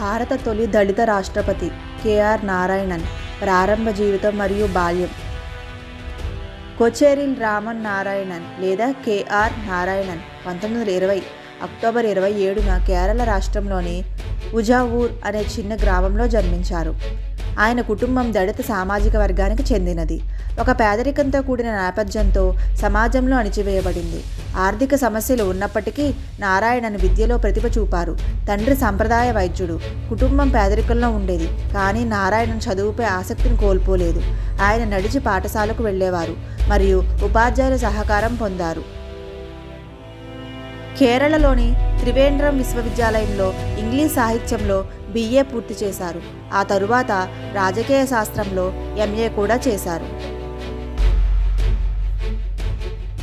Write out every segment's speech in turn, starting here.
భారత తొలి దళిత రాష్ట్రపతి కెఆర్ నారాయణన్ ప్రారంభ జీవితం మరియు బాల్యం. కొచేరిల్ రామన్ నారాయణన్ లేదా కెఆర్ నారాయణన్ పంతొమ్మిది వందల ఇరవై అక్టోబర్ ఇరవై ఏడున కేరళ రాష్ట్రంలోని ఉజావూర్ అనే చిన్న గ్రామంలో జన్మించారు. ఆయన కుటుంబం దళిత సామాజిక వర్గానికి చెందినది. ఒక పేదరికంతో కూడిన నేపథ్యంతో సమాజంలో అణిచివేయబడింది. ఆర్థిక సమస్యలు ఉన్నప్పటికీ నారాయణను విద్యలో ప్రతిభ చూపారు. తండ్రి సంప్రదాయ వైద్యుడు. కుటుంబం పేదరికంలో ఉండేది. కానీ నారాయణన్ చదువుపై ఆసక్తిని కోల్పోలేదు. ఆయన నడిచి పాఠశాలకు వెళ్ళేవారు. మరియు ఉపాధ్యాయుల సహకారం పొందారు. కేరళలోని త్రివేంద్రం విశ్వవిద్యాలయంలో ఇంగ్లీష్ సాహిత్యంలో బిఏ పూర్తి చేశారు. ఆ తరువాత రాజకీయ శాస్త్రంలో ఎంఏ కూడా చేశారు.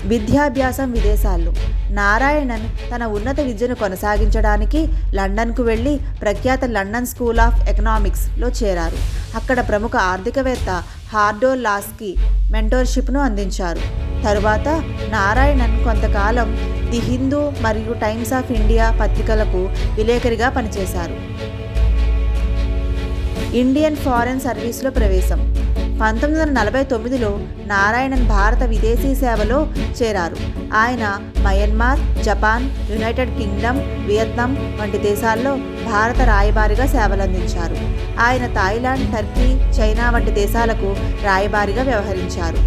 విద్యాభ్యాసం విదేశాల్లో. నారాయణన్ తన ఉన్నత విద్యను కొనసాగించడానికి లండన్కు వెళ్ళి ప్రఖ్యాత లండన్ స్కూల్ ఆఫ్ ఎకనామిక్స్లో చేరారు. అక్కడ ప్రముఖ ఆర్థికవేత్త హార్డో లాస్కి మెంటోర్షిప్ను అందించారు. తరువాత నారాయణన్ కొంతకాలం ది హిందూ మరియు టైమ్స్ ఆఫ్ ఇండియా పత్రికలకు విలేకరిగా పనిచేశారు. ఇండియన్ ఫారెన్ సర్వీస్లో ప్రవేశం. పంతొమ్మిది వందల నలభై తొమ్మిదిలో నారాయణన్ భారత విదేశీ సేవలో చేరారు. ఆయన Myanmar Japan United Kingdom Vietnam వంటి దేశాల్లో భారత రాయబారిగా సేవలందించారు. ఆయన థాయిలాండ్ టర్కీ చైనా వంటి దేశాలకు రాయబారిగా వ్యవహరించారు.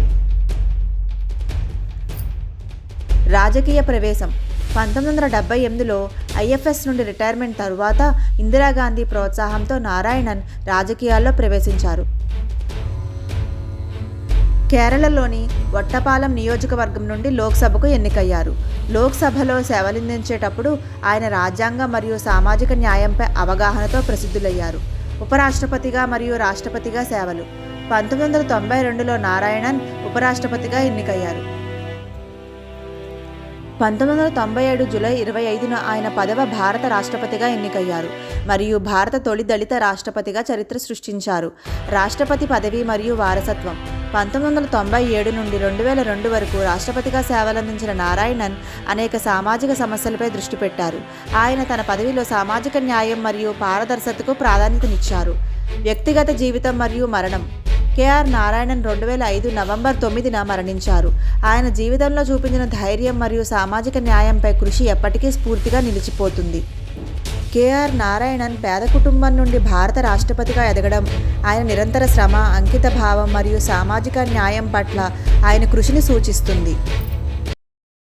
రాజకీయ ప్రవేశం. పంతొమ్మిది వందల డెబ్బై ఎనిమిదిలో ఐఎఫ్ఎస్ నుండి రిటైర్మెంట్ తరువాత ఇందిరాగాంధీ ప్రోత్సాహంతో నారాయణన్ రాజకీయాల్లో ప్రవేశించారు. కేరళలోని వట్టపాలెం నియోజకవర్గం నుండి లోక్సభకు ఎన్నికయ్యారు. లోక్సభలో సేవలందించేటప్పుడు ఆయన రాజ్యాంగం మరియు సామాజిక న్యాయంపై అవగాహనతో ప్రసిద్ధులయ్యారు. ఉపరాష్ట్రపతిగా మరియు రాష్ట్రపతిగా సేవలు. పంతొమ్మిది వందల తొంభై రెండులో నారాయణన్ ఉపరాష్ట్రపతిగా ఎన్నికయ్యారు. పంతొమ్మిది వందల తొంభై ఏడు జూలై ఇరవై ఐదున ఆయన పదవ భారత రాష్ట్రపతిగా ఎన్నికయ్యారు మరియు భారత తొలి దళిత రాష్ట్రపతిగా చరిత్ర సృష్టించారు. రాష్ట్రపతి పదవి మరియు వారసత్వం. పంతొమ్మిది వందల తొంభై ఏడు నుండి రెండు వేల రెండు వరకు రాష్ట్రపతిగా సేవలందించిన నారాయణన్ అనేక సామాజిక సమస్యలపై దృష్టి పెట్టారు. ఆయన తన పదవిలో సామాజిక న్యాయం మరియు పారదర్శకతకు ప్రాధాన్యతనిచ్చారు. వ్యక్తిగత జీవితం మరియు మరణం. కేఆర్ నారాయణన్ రెండు వేల ఐదు నవంబర్ తొమ్మిదిన మరణించారు. ఆయన జీవితంలో చూపించిన ధైర్యం మరియు సామాజిక న్యాయంపై కృషి ఎప్పటికీ స్ఫూర్తిగా నిలిచిపోతుంది. కేఆర్ నారాయణన్ పేద కుటుంబం నుండి భారత రాష్ట్రపతిగా ఎదగడం ఆయన నిరంతర శ్రమ అంకిత భావం మరియు సామాజిక న్యాయం పట్ల ఆయన కృషిని సూచిస్తుంది.